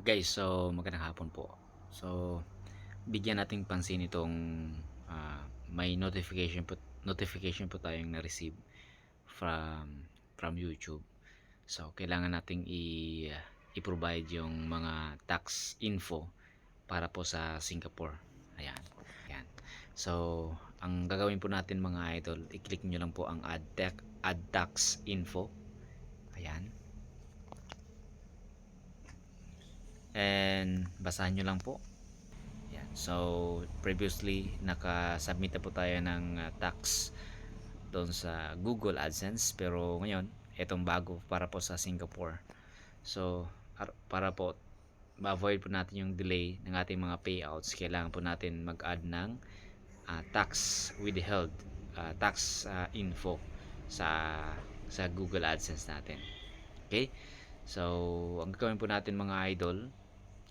Guys, so magandang hapon po. So bigyan nating pansin itong ah, may notification po notification po tayong na-receive from from YouTube. So kailangan nating i i-provide yung mga tax info para po sa Singapore. Ayan. Ayan. So ang gagawin po natin mga idol, i-click nyo lang po ang add, tax add tax info. Ayan. And basahan nyo lang po. Yan. so previously nakasubmit na po tayo ng uh, tax doon sa Google AdSense. Pero ngayon itong bago para po sa Singapore. So ar- para po ma-avoid po natin yung delay ng ating mga payouts kailangan po natin mag-add ng uh, tax withheld uh, tax uh, info sa sa Google AdSense natin. Okay? So, ang gagawin po natin mga idol,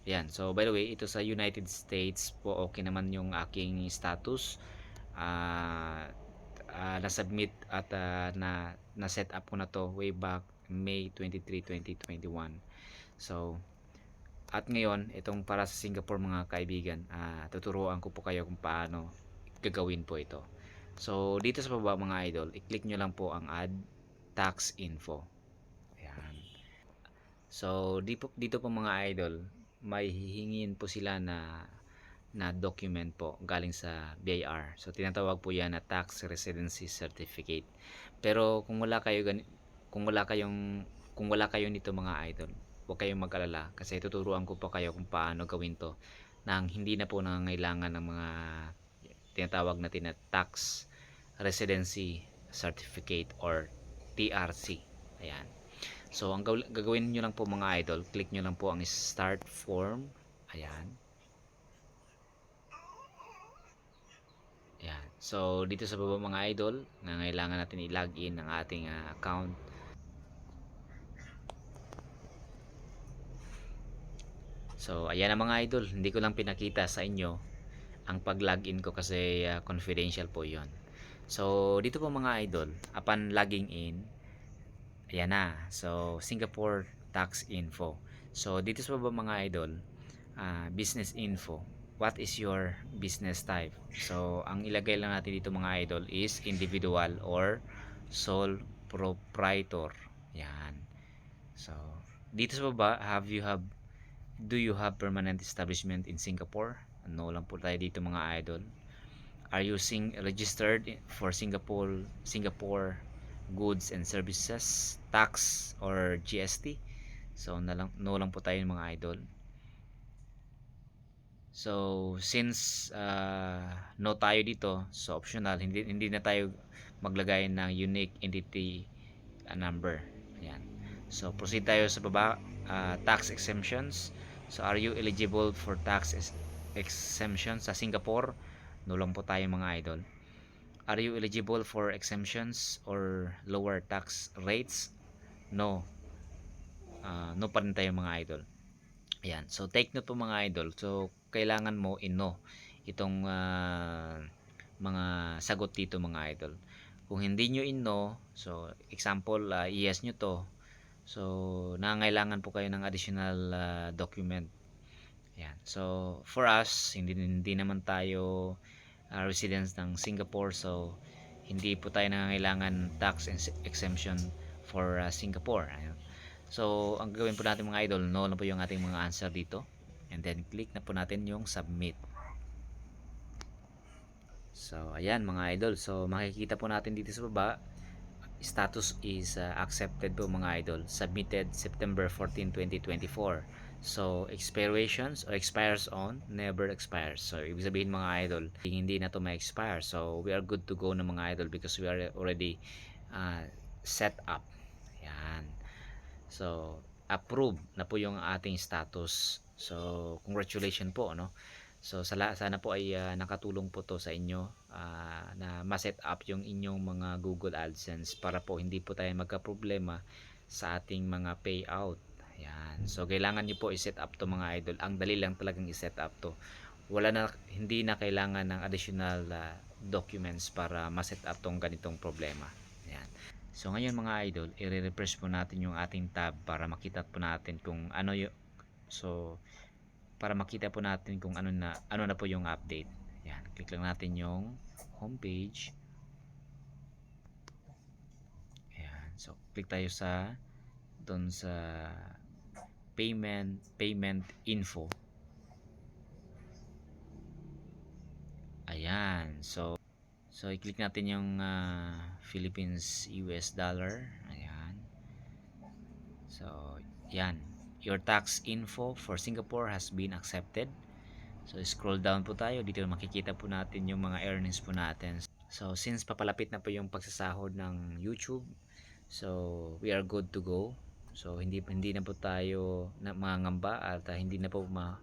yan. So, by the way, ito sa United States po, okay naman yung aking status. Ah, ah, na-submit at ah, na, na-set up ko na to way back May 23, 2021. So, at ngayon, itong para sa Singapore mga kaibigan, ah, tuturuan ko po kayo kung paano gagawin po ito. So, dito sa baba mga idol, i-click nyo lang po ang add tax info. Ayan. So, dito, dito po mga idol, may hihingin po sila na na document po galing sa BIR. So, tinatawag po yan na Tax Residency Certificate. Pero kung wala kayo kung wala kayong kung wala kayo nito mga idol, huwag kayong mag-alala kasi tuturuan ko pa kayo kung paano gawin to nang hindi na po nangangailangan ng mga tinatawag natin na Tax Residency Certificate or TRC. Ayan. So, ang gaw- gagawin nyo lang po mga idol, click nyo lang po ang start form. Ayan. Ayan. So, dito sa baba mga idol, na kailangan natin i-login ang ating ah, account. So, ayan na mga idol. Hindi ko lang pinakita sa inyo ang pag-login ko kasi ah, confidential po yon. So, dito po mga idol, upon logging in, Ayan na. So, Singapore tax info. So, dito sa baba mga idol, ah, business info. What is your business type? So, ang ilagay lang natin dito mga idol is individual or sole proprietor. Yan. So, dito sa baba, have you have do you have permanent establishment in Singapore? No lang po tayo dito mga idol. Are you sing registered for Singapore Singapore goods and services tax or GST so na lang, no lang po tayo mga idol. So since uh, no tayo dito so optional hindi hindi na tayo maglagay ng unique entity uh, number. Ayan. So proceed tayo sa baba uh, tax exemptions. So are you eligible for tax ex- exemption sa Singapore? No lang po tayo mga idol Are you eligible for exemptions or lower tax rates? No. Uh, no pa rin tayo mga idol. Ayan. So, take note po mga idol. So, kailangan mo in-no itong uh, mga sagot dito mga idol. Kung hindi nyo in-no, so, example, uh, yes nyo to. So, nangangailangan po kayo ng additional uh, document. Ayan. So, for us, hindi, hindi naman tayo uh, residents ng Singapore. So hindi po tayo nangangailangan tax exemption for uh, Singapore. Ayun. so ang gawin po natin mga idol no na po yung ating mga answer dito. And then click na po natin yung submit. So ayan mga idol. So makikita po natin dito sa baba status is uh, accepted po mga idol. Submitted September 14 2024 So, expirations or expires on, never expires. So, ibig sabihin mga idol, hindi na to ma-expire. So, we are good to go na mga idol because we are already uh, set up. Yan. So, approve na po yung ating status. So, congratulations po, no? So, sala, sana po ay uh, nakatulong po to sa inyo uh, na ma-set up yung inyong mga Google AdSense para po hindi po tayo magka-problema sa ating mga payout yan. So, kailangan nyo po i-set up to mga idol. Ang dali lang talagang i-set up to. Wala na, hindi na kailangan ng additional uh, documents para ma-set up tong ganitong problema. Yan. So, ngayon mga idol, i-refresh po natin yung ating tab para makita po natin kung ano yung So, para makita po natin kung ano na ano na po yung update. Yan, click lang natin yung homepage. Ayan. So, click tayo sa doon sa payment payment info. Ayan. So, so i-click natin yung ah, Philippines US dollar. Ayan. So, yan. Your tax info for Singapore has been accepted. So, scroll down po tayo. Dito makikita po natin yung mga earnings po natin. So, since papalapit na po yung pagsasahod ng YouTube, so, we are good to go. So, hindi hindi na po tayo na mangangamba at ah, hindi na po ma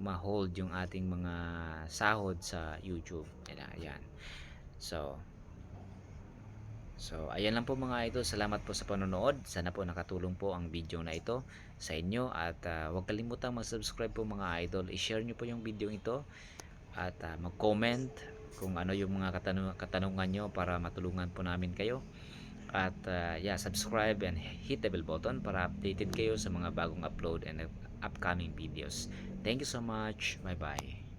ma-hold yung ating mga sahod sa YouTube. Ayan. So, So, ayan lang po mga idol. Salamat po sa panonood. Sana po nakatulong po ang video na ito sa inyo. At ah, huwag kalimutang mag-subscribe po mga idol. I-share nyo po yung video ito. At ah, mag-comment kung ano yung mga katanung katanungan nyo para matulungan po namin kayo. At ah, yeah, subscribe and hit the bell button para updated kayo sa mga bagong upload and upcoming videos. Thank you so much. Bye-bye.